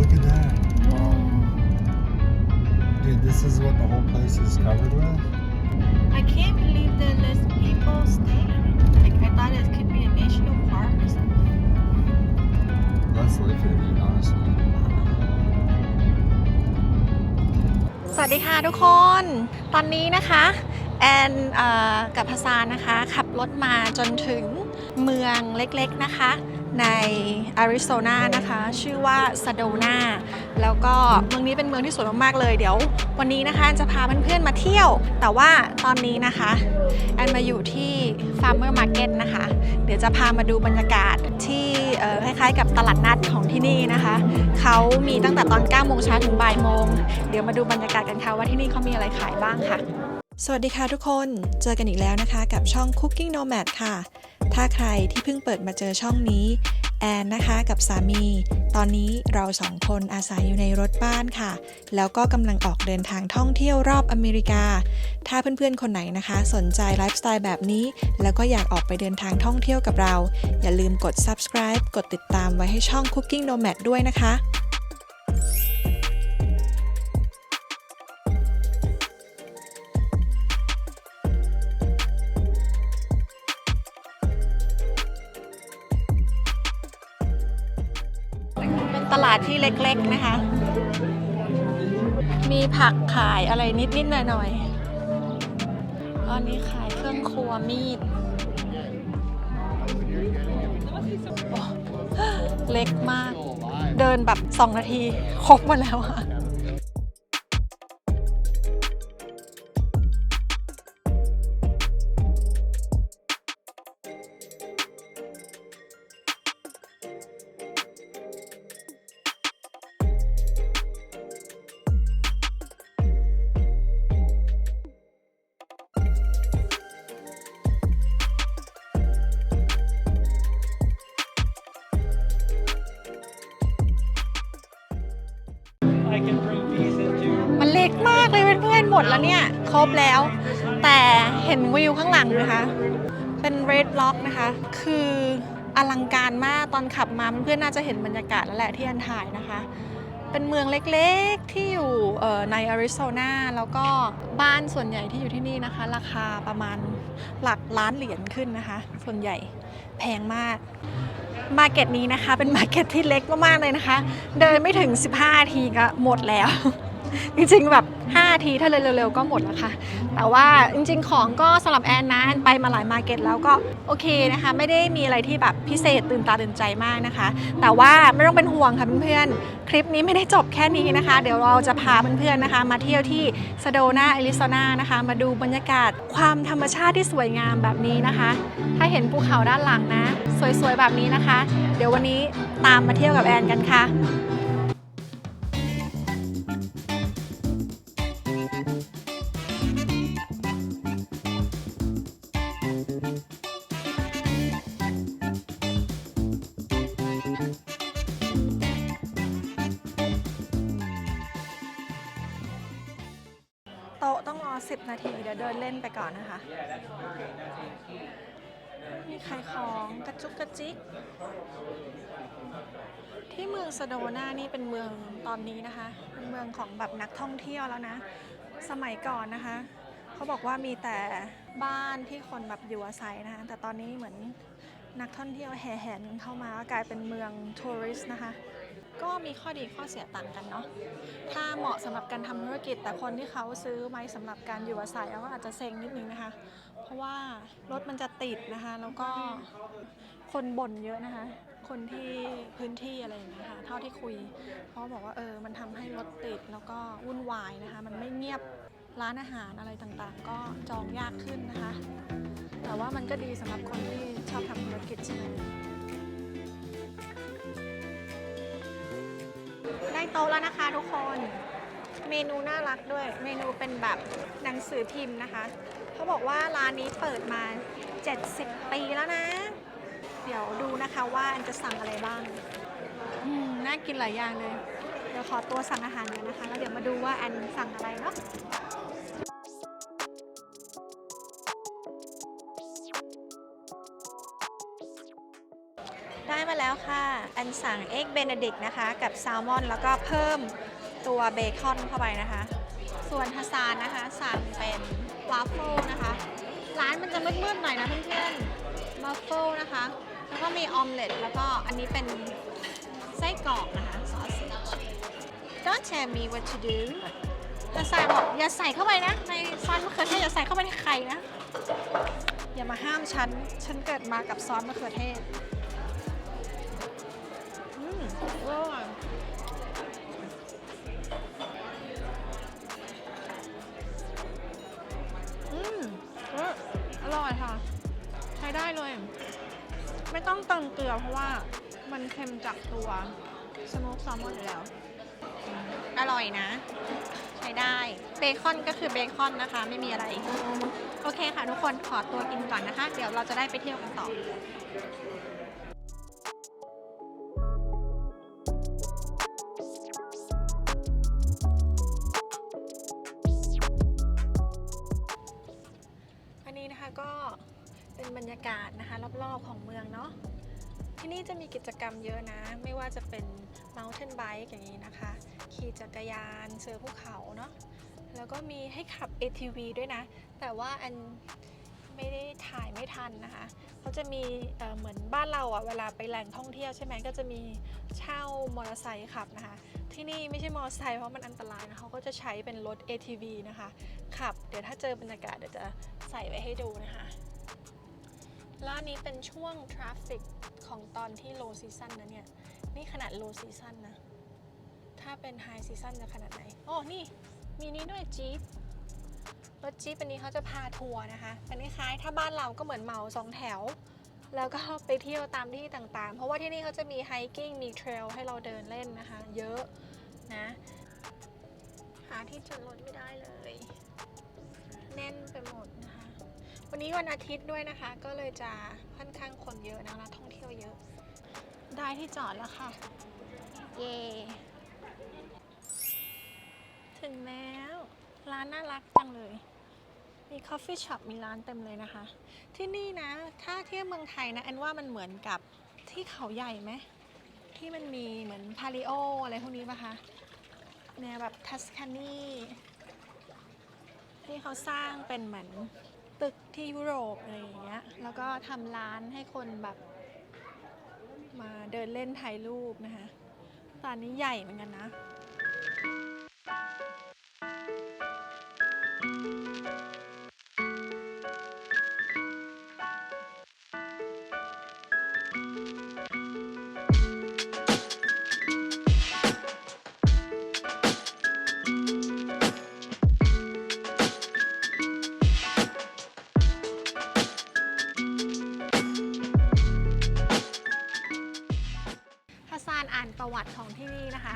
look at that. Dude, this is what the whole place is covered with. I can't believe that less people stay. Like I thought it could be a national park or something. Let's live here, dude, honestly. สวัสดีค่ะทุกคน ตอนนี้นะคะ แอนเอ่อกับพาซานนะคะ ขับรถมาจนถึงเมืองเล็กๆนะคะ ในอาริโซนานะคะ ชื่อว่าซาโดนาแล้วก็เมืองนี้เป็นเมืองที่สวยมากๆเลยเดี๋ยว วันนี้นะคะจะพาเพื่อนๆมาเที่ยว แต่ว่าตอนนี้นะคะแอนมาอยู่ที่ Farmer Market นะคะ เดี๋ยวจะพามาดูบรรยากาศที่คล้ายๆ กับตลาดนัดของที่นี่นะคะเขามีตั้งแต่ตอน9โมงเช้าถึงบ่ายโมงเดี๋ยวมาดูบรรยากาศกันค่ะว่าที่นี่เขามีอะไรขายบ้างค่ะ สวัสดีค่ะทุกคน เจอกันอีกแล้วนะคะ กับช่อง Cooking Nomad ค่ะ ถ้าใครที่เพิ่งเปิดมาเจอช่องนี้ แอนนะคะกับสามี ตอนนี้เราสองคนอาศัยอยู่ในรถบ้านค่ะ แล้วก็กำลังออกเดินทางท่องเที่ยวรอบอเมริกา ถ้าเพื่อนๆคนไหนนะคะ สนใจไลฟ์สไตล์แบบนี้ แล้วก็อยากออกไปเดินทางท่องเที่ยวกับเรา อย่าลืมกด subscribe กดติดตามไว้ให้ช่อง Cooking Nomad ด้วยนะคะ เล็กๆนะคะ มีผักขายอะไรนิดๆหน่อยๆตอนนี้ขายเครื่องครัวมีด เล็กมาก เดินแบบสองนาที ครบหมดแล้วอะ ล็กมากเลยเพื่อนๆหมดแล้วเนี่ย ครบแล้ว แต่เห็นวิวข้างหลังไหมคะ เป็น red block นะคะ คืออลังการมากตอนขับมาเพื่อนๆน่าจะเห็นบรรยากาศแล้วแหละที่อันถ่ายนะคะ เป็นเมืองเล็กๆที่อยู่ในอาริโซนาแล้วก็บ้านส่วนใหญ่ที่อยู่ที่นี่นะคะ ราคาประมาณหลักล้านเหรียญขึ้นนะคะ ส่วนใหญ่แพงมากมาร์เก็ตนี้นะคะ เป็นมาร์เก็ตที่เล็กมากๆเลยนะคะ เดินไม่ถึง 15ทีก็หมดแล้ว จริงๆแบบ5ทีถ้าเร็วๆก็หมดแล้วค่ะ แต่ว่าจริงๆ ของก็สำหรับแอนนะแอนไปมาหลายมาร์เก็ตแล้วก็โอเคนะคะ ไม่ได้มีอะไรที่แบบพิเศษตื่นตาตื่นใจมากนะคะ แต่ว่าไม่ต้องเป็นห่วงค่ะเพื่อนๆ คลิปนี้ไม่ได้จบแค่นี้นะคะ เดี๋ยวเราจะพาเพื่อนๆนะคะ มาเที่ยวที่ซาโดนาแอริโซนานะคะ มาดูบรรยากาศความธรรมชาติที่สวยงามแบบนี้นะคะ ถ้าเห็นภูเขาด้านหลังนะ สวยๆแบบนี้นะคะ เดี๋ยววันนี้ตามมาเที่ยวกับแอนกันค่ะ โต๊ะต้องรอ 10 นาที เดี๋ยวเดินเล่นไปก่อนนะคะ มีขายของกระจุกกระจิก ที่เมืองสโดนานี่เป็นเมืองตอนนี้นะคะ เป็นเมืองของแบบนักท่องเที่ยวแล้วนะ สมัยก่อนนะคะ เขาบอกว่ามีแต่บ้านที่คนแบบอยู่อาศัยนะคะ แต่ตอนนี้เหมือน นักท่องเที่ยวแห่แหนเข้ามาก็กลายเป็นเมืองทัวริสต์นะคะ ก็มีข้อดีข้อเสียต่างกันเนาะถ้าเหมาะสำหรับการทำธุรกิจ แต่คนที่เขาซื้อไว้สำหรับการอยู่อาศัยเขาก็อาจจะเซ็งนิดนึงนะคะ เพราะว่ารถมันจะติดนะคะ แล้วก็คนบ่นเยอะนะคะ คนที่พื้นที่อะไรอย่างเงี้ยค่ะเท่าที่คุยเพราบอกว่าเออมันทำให้รถติดแล้วก็วุ่นวายนะคะ มันไม่เงียบร้านอาหารอะไรต่างๆ ก็จองยากขึ้นนะคะ แต่ว่ามันก็ดีสำหรับคนที่ชอบทำธุรกิจใช่ไหมได้โต๊ะแล้วนะคะทุกคน เมนูน่ารักด้วย เมนูเป็นแบบหนังสือพิมพ์นะคะ เขาบอกว่าร้านนี้เปิดมา 70 ปีแล้วนะ เดี๋ยวดูนะคะว่าอันจะสั่งอะไรบ้าง อืม น่ากินหลายอย่างเลย เดี๋ยวขอตัวสั่งอาหารกันนะคะ แล้วเดี๋ยวมาดูว่าอันสั่งอะไรเนาะ แล้วค่ะ อันสั่งเอ็กเบนเดิกนะคะกับแซลมอนแล้วก็เพิ่มตัวเบคอนเข้าไปนะคะ ส่วนฮัสซานนะคะสั่งเป็นวาฟเฟิลนะคะ ร้านมันจะมืดๆหน่อยนะเพื่อนๆวาฟเฟิลนะคะ แล้วก็มีออมเล็ตแล้วก็อันนี้เป็นไส้กรอกนะคะซอส Don't tell me what to do ฮัสซานบอกอย่าใส่เข้าไปนะ ในซอสมะเขือเทศอย่าใส่เข้าไปในไข่นะ อย่ามาห้ามฉัน ฉันเกิดมากับซอสมะเขือเทศ ร่อยอืมเอออร่อยค่ะ ใช้ได้เลย ไม่ต้องเติมเกลือเพราะว่ามันเค็มจากตัวสโมกแซลมอนอยู่แล้ว อร่อยนะ ใช้ได้ เบคอนก็คือเบคอนนะคะ ไม่มีอะไร โอเคค่ะทุกคนขอตัวกินก่อนนะคะ เดี๋ยวเราจะได้ไปเที่ยวกันต่อ จกิจกรรมเยอะนะ ไม่ว่าจะเป็น mountain bike อย่างนี้นะคะ ขี่จักรยานเสือภูเขาเนาะแล้วก็มีให้ขับ ATV ด้วยนะ แต่ว่าอันไม่ได้ถ่ายไม่ทันนะคะเขาจะมีเเหมือนบ้านเราอะเวลาไปแหล่งท่องเที่ยวใช่ไหมก็จะมีเช่ามอเตอร์ไซค์ขับนะคะ ที่นี่ไม่ใช่มอเตอร์ไซค์เพราะมันอันตรายนะเขาก็จะใช้เป็นรถ ATV นะคะ ขับ เดี๋ยวถ้าเจอบรรยากาศเดี๋ยวจะใส่ไว้ให้ดูนะคะแล้วอันนี้เป็นช่วงทราฟฟิก ของตอนที่ low season นะเนี่ย นี่ขนาด low season นะ ถ้าเป็น high season จะขนาดไหนอ๋อนี่ มีนี้ด้วยจี๊ปรถจี๊ปอันนี้เขาจะพาทัวร์นะคะเป็นคล้ายๆถ้าบ้านเราก็เหมือนเหมาสองแถว แล้วก็ไปเที่ยวตามที่ต่างๆ เพราะว่าที่นี่เขาจะมี hiking มี trail ให้เราเดินเล่นนะคะ เยอะนะ หาที่จอดรถไม่ได้เลย แน่นไปหมด วันนี้วันอาทิตย์ด้วยนะคะ ก็เลยจะค่อนข้างคนเยอะนะนักท่องเที่ยวเยอะ ได้ที่จอดแล้วค่ะ เย่ถึงแล้ว ร้านน่ารักจังเลย มีคอฟฟี่ช็อปมีร้านเต็มเลยนะคะ ที่นี่นะ ถ้าเทียบเมืองไทยนะแอนว่ามันเหมือนกับที่เขาใหญ่ไหมที่มันมีเหมือนพาริโออะไรพวกนี้ปะคะแนวแบบทัสคานีที่เขาสร้างเป็นเหมือน ตึกที่ยุโรปอะไรอย่างเงี้ย แล้วก็ทำร้านให้คนแบบ มาเดินเล่นถ่ายรูปนะคะตอนนี้ใหญ่เหมือนกันนะถ้า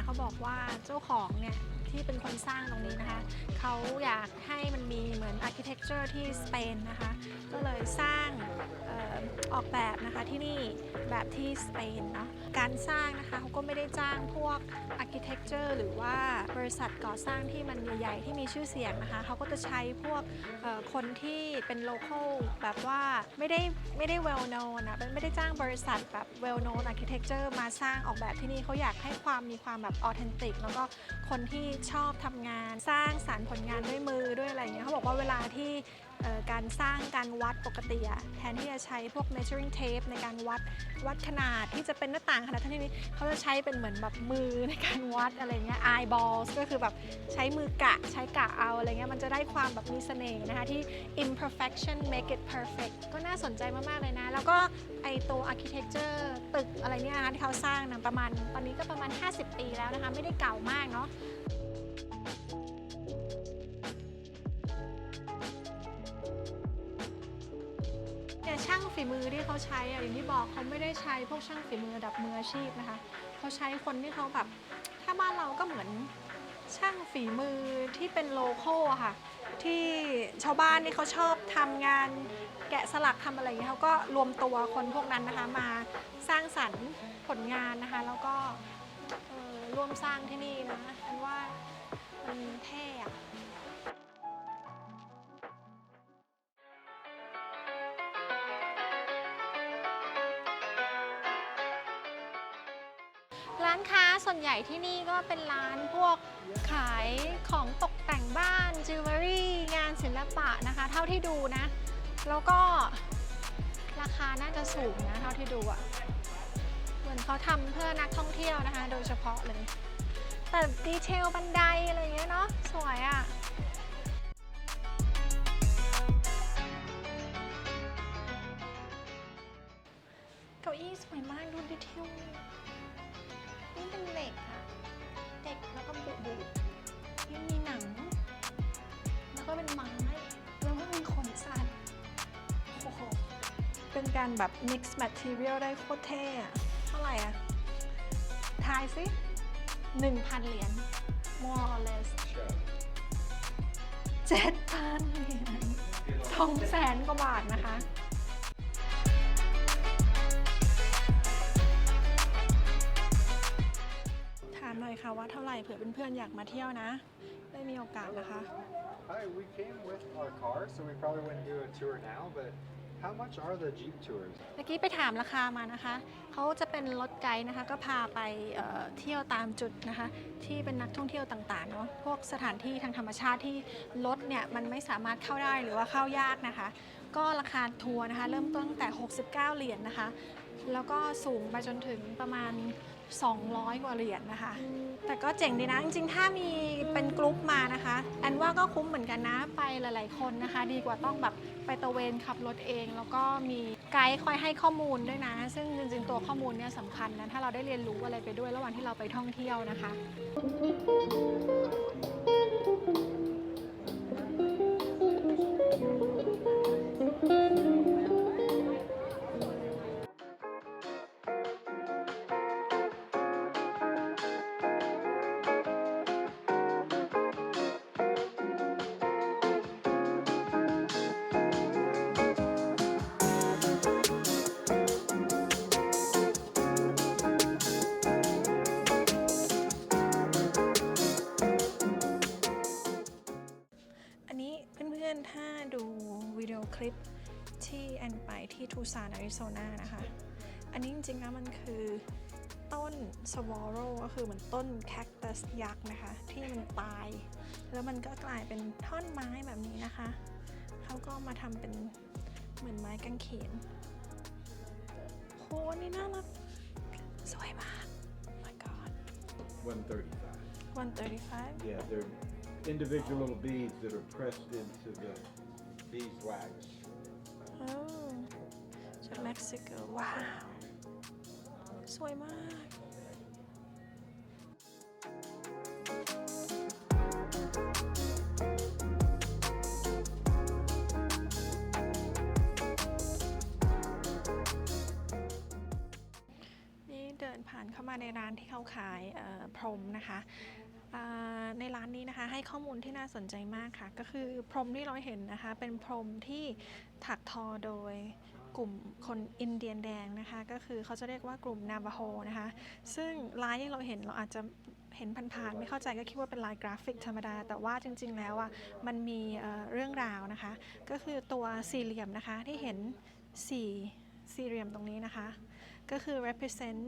เขาบอกว่าเจ้าของเนี่ยที่เป็นคนสร้างตรงนี้นะคะ เขาอยากให้มันมีเหมือนอาร์เคเต็กเจอร์ที่สเปนนะคะ ก็เลยสร้าง ออกแบบนะคะที่นี่แบบที่สเปนเนาะการสร้างนะคะเขาก็ไม่ได้จ้างพวกอาร์เคเต็กเจอร์หรือว่าบริษัทก่อสร้างที่มันใหญ่ๆ ที่มีชื่อเสียงนะคะเขาก็จะใช้พวกคนที่เป็นโลเคอลแบบว่าไม่ได้ไม่ได้ well known นะไม่ได้จ้างบริษัทแบบ well known architecture มาสร้างออกแบบที่นี่เขาอยากให้ความมีความแบบ authentic แล้วก็คนที่ชอบทำงานสร้างสารรค์ผลงานด้วยมือด้วยอะไรเงี้ยเขาบอกว่าเวลาที่ การสร้างการวัดปกติอะแทนที่จะใช้พวก measuring tape ในการวัดวัดขนาดที่จะเป็นหน้าต่างขนาดเท่านี้เขาจะใช้เป็นเหมือนแบบมือในการวัดอะไรเงี้ย eyeballs ก็คือแบบใช้มือกะใช้กะเอาอะไรเงี้ยมันจะได้ความแบบมีเสน่ห์นะคะที่ imperfection make it perfect ก็น่าสนใจมาก ๆ เลยนะ แล้วก็ไอตัว architecture ตึกอะไรเนี่ยนะคะที่เขาสร้างนะประมาณตอนนี้ก็ประมาณ 50 ปีแล้วนะคะ ไม่ได้เก่ามากเนาะ ฝีมือที่เขาใช้อะอย่างที่บอกเขาไม่ได้ใช้พวกช่างฝีมือระดับมืออาชีพนะคะเขาใช้คนที่เขาแบบถ้าบ้านเราก็เหมือนช่างฝีมือที่เป็นโลโก้ค่ะ ที่ชาวบ้านนี่เขาชอบทำงานแกะสลักทำอะไรอย่างเงี้ยเขาก็รวมตัวคนพวกนั้นนะคะมาสร้างสรรค์ผลงานนะคะ แล้วก็ร่วมสร้างที่นี่นะอันว่ามันเท่อะ ส่วนใหญ่ที่นี่ก็เป็นร้านพวกขายของตกแต่งบ้านจิวเวลรี่งานศิลปะนะคะ เท่าที่ดูนะ แล้วก็ราคาน่าจะสูงนะเท่าที่ดูอะเหมือนเขาทำเพื่อนักท่องเที่ยวนะคะ โดยเฉพาะเลยแต่ดีเทลบันไดอะไรเงี้ยเนาะสวยอะเก้าอี้สวยมากดูดีเทล นี่เป็นเหล็กอะเหล็กแล้วก็บุบุนี่มีหนัง แล้วก็เป็นไม้แล้วก็เป็นขนสัตว์โอ้โหเป็นการแบบ mix material ได้โคตรเท่อะเท่าไหร่อะทายสิ1,000 เหรียญ more or less 7,000 เหรียญสองแสนกว่าบาทนะคะ ถามหน่อยค่ะว่าเท่าไหร่เผื่อเพื่อนๆอยากมาเที่ยวนะ ได้มีโอกาสนะคะ Hi, we came with our car, so we probably wouldn't do a tour now, but how much are the Jeep tours? เมื่อกี้ไปถามราคามานะคะเขาจะเป็นรถไกด์นะคะ ก็พาไปเอ่อเที่ยวตามจุดนะคะ ที่เป็นนักท่องเที่ยวต่างๆเนาะพวกสถานที่ทางธรรมชาติที่รถเนี่ยมันไม่สามารถเข้าได้หรือว่าเข้ายากนะคะ ก็ราคาทัวร์นะคะ เริ่มต้นตั้งแต่ 69 เหรียญนะคะ แล้วก็สูงไปจนถึงประมาณ 200 กว่าเหรียญนะคะ แต่ก็เจ๋งดีนะ จริงๆ ถ้ามีเป็นกรุ๊ปมานะคะแอนว่าก็คุ้มเหมือนกันนะ ไปหลายๆ คนนะคะ ดีกว่าต้องแบบไปตะเวนขับรถเอง แล้วก็มีไกด์คอยให้ข้อมูลด้วยนะ ซึ่งจริงๆ ตัวข้อมูลเนี่ยสำคัญนะ ถ้าเราได้เรียนรู้อะไรไปด้วยระหว่างที่เราไปท่องเที่ยวนะคะ อนไปที่ทูซานอาริโซนานะคะ อันนี้จริงๆแล้วมันคือต้นสวอโรก็คือเหมือนต้นแคคตัสยักษ์นะคะ ที่มันตาย แล้วมันก็กลายเป็นท่อนไม้แบบนี้นะคะ เขาก็มาทำเป็นเหมือนไม้กางเขนโหอันนี่น่ารัก สวยมาก oh my god 135. 135 Yeah, they're individual little beads that are pressed into the beeswax. จากเม็กซิโกว้าว สวยมากนี่เดินผ่านเข้ามาในร้านที่เขาขายพรมนะคะ ร้านนี้นะคะให้ข้อมูลที่น่าสนใจมากค่ะ ก็คือพรมที่เราเห็นนะคะ เป็นพรมที่ถักทอโดยกลุ่มคนอินเดียนแดงนะคะ ก็คือเขาจะเรียกว่ากลุ่มนาบาโฮนะคะ ซึ่งลายที่เราเห็นเราอาจจะเห็นผ่านๆไม่เข้าใจก็คิดว่าเป็นลายกราฟิกธรรมดา แต่ว่าจริง ๆ แล้วอะมันมีเอ่อเรื่องราวนะคะ ก็คือตัวสี่เหลี่ยมนะคะที่เห็นสี่สี่เหลี่ยมตรงนี้นะคะ ก็คือ represent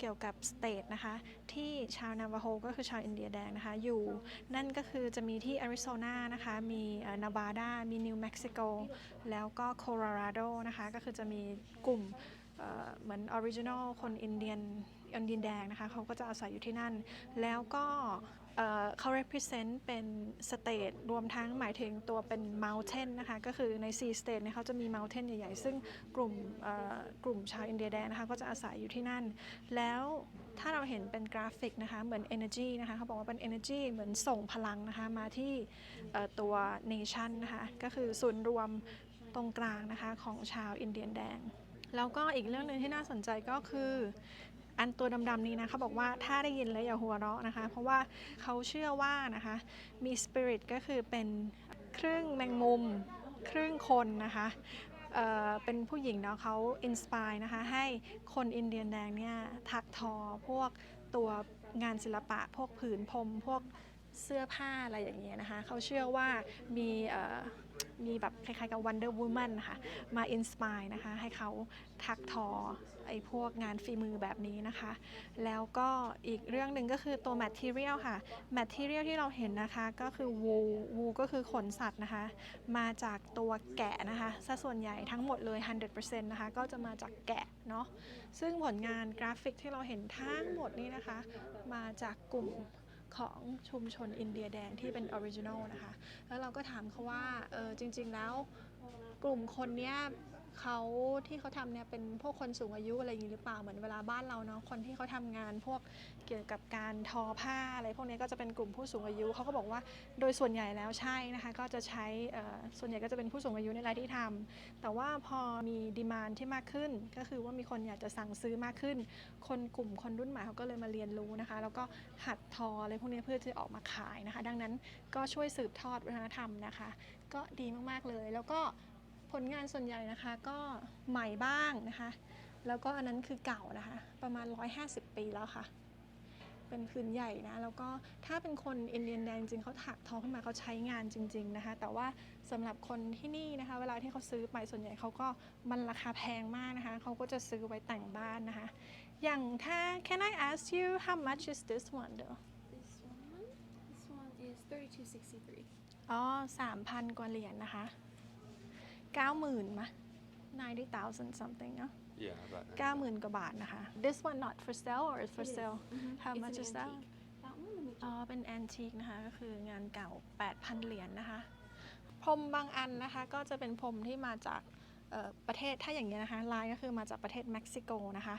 เกี่ยวกับสเตทนะคะที่ชาวนาวาโฮก็คือชาวอินเดียแดงนะคะอยู่นั่นก็คือจะมีที่แอริโซนานะคะมีนาบาดามีนิวเม็กซิโกแล้วก็โคโลราโดนะคะก็คือจะมีกลุ่มเอ่อเหมือนออริจินอลคนอินเดียนอินเดียนแดงนะคะเขาก็จะอาศัยอยู่ที่นั่น แล้วก็ เขา represent เป็น state รวมทั้งหมายถึงตัวเป็น mountain นะคะ ก็คือใน4 state เนี่ยเขาจะมี mountain ใหญ่ๆ ซึ่งกลุ่มกลุ่มชาวอินเดียแดงนะคะ ก็จะอาศัยอยู่ที่นั่น แล้วถ้าเราเห็นเป็นกราฟิกนะคะ เหมือน energy นะคะ เขาบอกว่าเป็น energy เหมือนส่งพลังนะคะ มาที่ตัว nation นะคะ ก็คือศูนย์รวมตรงกลางนะคะของชาวอินเดียนแดง แล้วก็อีกเรื่องหนึ่งที่น่าสนใจก็คือ อันตัวดำๆนี้นะเขาบอกว่าถ้าได้ยินแล้วอย่าหัวเราะนะคะ เพราะว่าเขาเชื่อว่านะคะมีสปิริตก็คือเป็นครึ่งแมงมุม ครึ่งคนนะคะเเป็นผู้หญิงเนาะเขาอินสปายนะคะให้คนอินเดียนแดงเนี่ยถักทอพวกตัวงานศิลปะ พวกผืนพรมพวกเสื้อผ้าอะไรอย่างเงี้ยนะคะเขาเชื่อว่ามีเมีแบบคล้ายๆกับ Wonder Woman นะคะมาอินสปายนะคะให้เขาทักทอไอ้พวกงานฝีมือแบบนี้นะคะ แล้วก็อีกเรื่องหนึ่งก็คือตัว material ค่ะ material ที่เราเห็นนะคะก็คือ wool wool ก็คือขนสัตว์นะคะ มาจากตัวแกะนะคะซะส่วนใหญ่ทั้งหมดเลย 100%นะคะก็จะมาจากแกะเนาะซึ่งผลงานกราฟิกที่เราเห็นทั้งหมดนี้นะคะ มาจากกลุ่ม ของชุมชนอินเดียแดงที่เป็นออริจินอลนะคะ แล้วเราก็ถามเขาว่าเออจริง ๆ แล้วกลุ่มคนเนี้ย เขาที่เขาทำเนี่ยเป็นพวกคนสูงอายุอะไรอย่างนี้หรือเปล่าเหมือนเวลาบ้านเราเนาะคนที่เขาทำงานพวกเกี่ยวกับการทอผ้าอะไรพวกนี้ก็จะเป็นกลุ่มผู้สูงอายุเขาก็บอกว่าโดยส่วนใหญ่แล้วใช่นะคะก็จะใช้ส่วนใหญ่ก็จะเป็นผู้สูงอายุในรายที่ทำแต่ว่าพอมีดีมานที่มากขึ้น ก็คือว่ามีคนอยากจะสั่งซื้อมากขึ้น คนกลุ่มคนรุ่นใหม่เขาก็เลยมาเรียนรู้นะคะ แล้วก็หัดทออะไรพวกนี้เพื่อที่จะออกมาขายนะคะ ดังนั้นก็ช่วยสืบทอดวัฒนธรรมนะคะ ก็ดีมากๆเลยแล้วก็ ผลงานส่วนใหญ่นะคะก็ใหม่บ้างนะคะ แล้วก็อันนั้นคือเก่านะคะ ประมาณ 150 ปีแล้วค่ะ เป็นพื้นใหญ่นะ แล้วก็ถ้าเป็นคนอินเดียนแดงจริงเขาถักทอขึ้นมาเขาใช้งานจริง ๆนะคะ แต่ว่าสำหรับคนที่นี่นะคะ เวลาที่เขาซื้อไปส่วนใหญ่เขาก็มันราคาแพงมากนะคะเขาก็จะซื้อไว้แต่งบ้านนะคะ อย่างถ้า can I ask you how much is this one though This one, this one is 3263. อ๋อสามพันกว่าเหรียญนะคะ เก้าหมื่นมะ ninety thousand something เนาะ Yeah, about เก้าหมื่นกว่าบาทนะคะ this one not for sale or is for It is. sale Mhm. how It's much an is that antique. That one, let me อ๋อ check. เป็นแอนทีกนะคะ ก็คืองานเก่า 8,000 เหรียญนะคะ พรมบางอันนะคะ ก็จะเป็นพรมที่มาจากเอ่อประเทศ ถ้าอย่างนี้ยนะคะ ลายก็คือมาจากประเทศเม็กซิโกนะคะ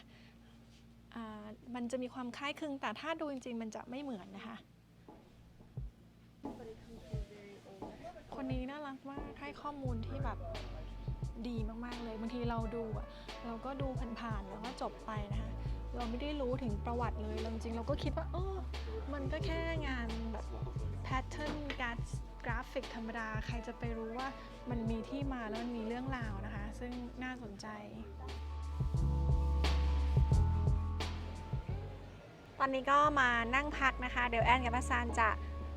อ่ามันจะมีความคล้ายคลึง แต่ถ้าดูจริงๆ มันจะไม่เหมือนนะคะ But คนนี้น่ารักมากให้ข้อมูลที่แบบดีมากๆเลยบางทีเราดูอะเราก็ดูผ่านๆแล้วก็จบไปนะคะเราไม่ได้รู้ถึงประวัติเลยเจริงๆเราก็คิดว่าเออมันก็แค่งานแบบแพทเทิร์นการกราฟิกธรรมดาใครจะไปรู้ว่ามันมีที่มาแล้วมันมีเรื่องราวนะคะ ซึ่งน่าสนใจ ตอนนี้ก็มานั่งพักนะคะ เดี๋ยวแอนกับพัสซานจะ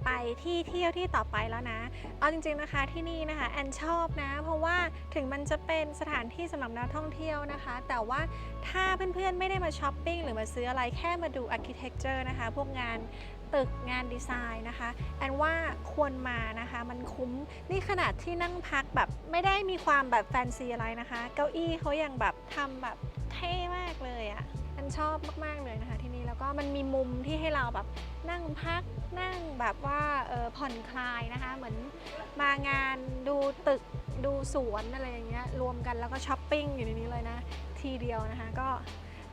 ไปที่เที่ยวที่ต่อไปแล้วนะ เอาจริงๆนะคะที่นี่นะคะแอนชอบนะ เพราะว่าถึงมันจะเป็นสถานที่สำหรับนักท่องเที่ยวนะคะ แต่ว่าถ้าเพื่อนๆไม่ได้มาช้อปปิ้งหรือมาซื้ออะไรแค่มาดูอาร์เคเต็กเจอร์นะคะ พวกงานตึกงานดีไซน์นะคะแอนว่าควรมานะคะมันคุ้มนี่ขนาดที่นั่งพักแบบไม่ได้มีความแบบแฟนซีอะไรนะคะ เก้าอี้เขายังแบบทำแบบเท่มากเลยอะ่ะ นชอบมาก ๆ เลยนะคะที่นี่แล้วก็มันมีมุมที่ให้เราแบบนั่งพักนั่งแบบว่าออผ่อนคลายนะคะ เหมือนมางานดูตึกดูสวนอะไรอย่างเงี้ยรวมกันแล้วก็ช้อปปิ้งอยู่ในนี้เลยนะทีเดียวนะคะก็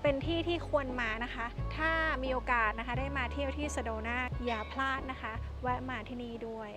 เป็นที่ที่ควรมานะคะ ถ้ามีโอกาสนะคะได้มาเที่ยวที่สโดนาอย่าพลาดนะคะ แวะมาที่นี่ด้วย